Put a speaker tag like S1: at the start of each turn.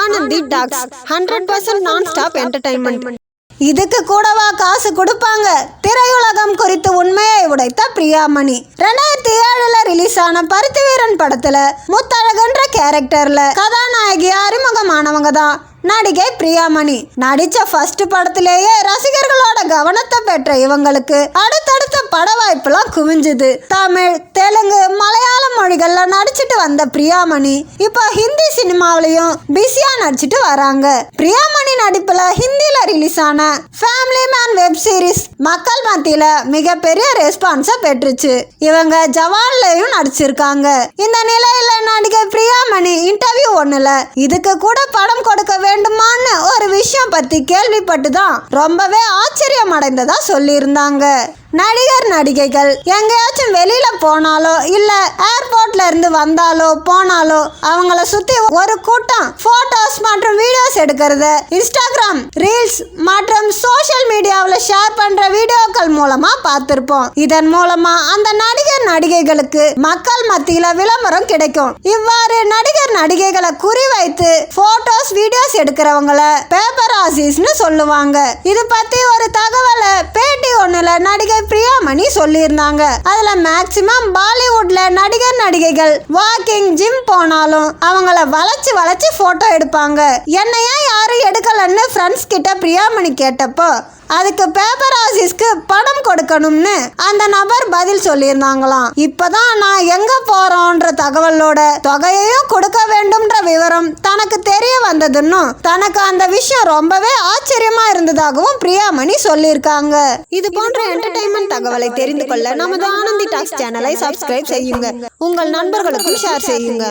S1: Anandhi talks. Hundred percent nonstop entertainment
S2: இதுக்கு கூடவா காசு கொடுப்பாங்க? திரையுலகம் குறித்து உண்மையை உடைத்த பிரியாமணி. ரெண்டாயிரத்தி ஏழுல ரிலீஸ் ஆன பருத்தி வீரன் படத்துல முத்தழகுன்ற கேரக்டர்ல கதாநாயகி அறிமுகமானவங்க தான் நடிகை பிரியாமணி. நடிச்ச ஃபர்ஸ்ட் படத்திலேயே ரசிகர்களோட கவனத்தை பெற்ற இவங்களுக்கு அடுத்தடுத்த பட வாய்ப்புலாம் குவிஞ்சுது. தமிழ் தெலுங்கு மலையாள மொழிகள்ல வந்த பிரியாமணி இப்போ ஹிந்தி சினிமாவிலையும் பிஸியா நடிச்சிட்டு வராங்க. பிரியாமணி நடிப்புல ஹிந்தியில ரிலீஸ் ஆன ஃபேமிலி மேன் வெப் சீரிஸ் மக்கள் மத்தியில மிகப்பெரிய ரெஸ்பான்ஸை பெற்றுச்சு. இவங்க ஜவான்லயும் நடிச்சிருக்காங்க. இந்த நிலையில நடிகை பிரியாமணி இன்டர்வியூ ஒண்ணுல இதுக்கு கூட படம் கொடுக்க வேண்டுமான்னு ஒரு விஷயம் பத்தி கேள்விப்பட்டு தான் ரொம்பவே ஆச்சரியம் அடைந்ததா சொல்லியிருந்தாங்க. நடிகர் நடிகைகள் எங்கேயாச்சும் வெளியில போனாலோ இல்ல ஏர்போர்ட்ல இருந்து வந்தாலோ போனாலோ அவங்கள சுத்தி ஒரு கூட்டம் போட்டோஸ் மற்றும் வீடியோஸ் எடுக்கிறத இன்ஸ்டாகிராம் ரீல்ஸ் மற்றும் சோஷியல் மீடியாவில் ஷேர் பண்ற வீடியோக்கள் மூலமா பார்த்திருப்போம். இதன் மூலமா அந்த நடிகர் நடிகைகளுக்கு மக்கள் மத்தியில விளம்பரம் கிடைக்கும். இவ்வாறு நடிகர் நடிகைகளை குறிவைத்து போட்டோஸ் வீடியோஸ் எடுக்கிறவங்கள பேப்பர் ஆசிஸ்னு சொல்லுவாங்க. இது பத்தி ஒரு தகவலை பேட்டி ஒண்ணுல நடிகை பிரியாமணி சொல்லியிருந்தாங்க. அதுல மேக்சிமம் பாலிவுட்ல நடிகர் நடிகைகள் வாக்கிங் ஜிம் போனாலும் அவங்கள வளைச்சு வளைச்சு போட்டோ எடுப்பாங்க. என்னையா யாரும் எடுக்கலன்னு ஃப்ரெண்ட்ஸ் கிட்ட பிரியாமணி கேட்டப்போ அதுக்கு பேப்பர் ஆசிஸ்க்கு பணம் கொடுக்கணும்னு அந்த நபர் பதில் சொல்லியிருந்தாங்களாம். இப்பதான் நான் எங்க போறோன்ற தகவலோட தொகையையும் கொடுக்க வேண்டும்ன்ற விவரம் தனக்கு தெரிய வந்ததுன்னும் தனக்கு அந்த விஷயம் ரொம்பவே ஆச்சரியமா இருந்ததாகவும் பிரியாமணி சொல்லியிருக்காங்க.
S1: இது போன்ற என்டர்டைன்மெண்ட் தகவலை தெரிந்து கொள்ள நமது ஆனந்தி டாக்ஸ் சேனலை சப்ஸ்கிரைப் செய்யுங்க. உங்கள் நண்பர்களுக்கும் ஷேர் செய்யுங்க.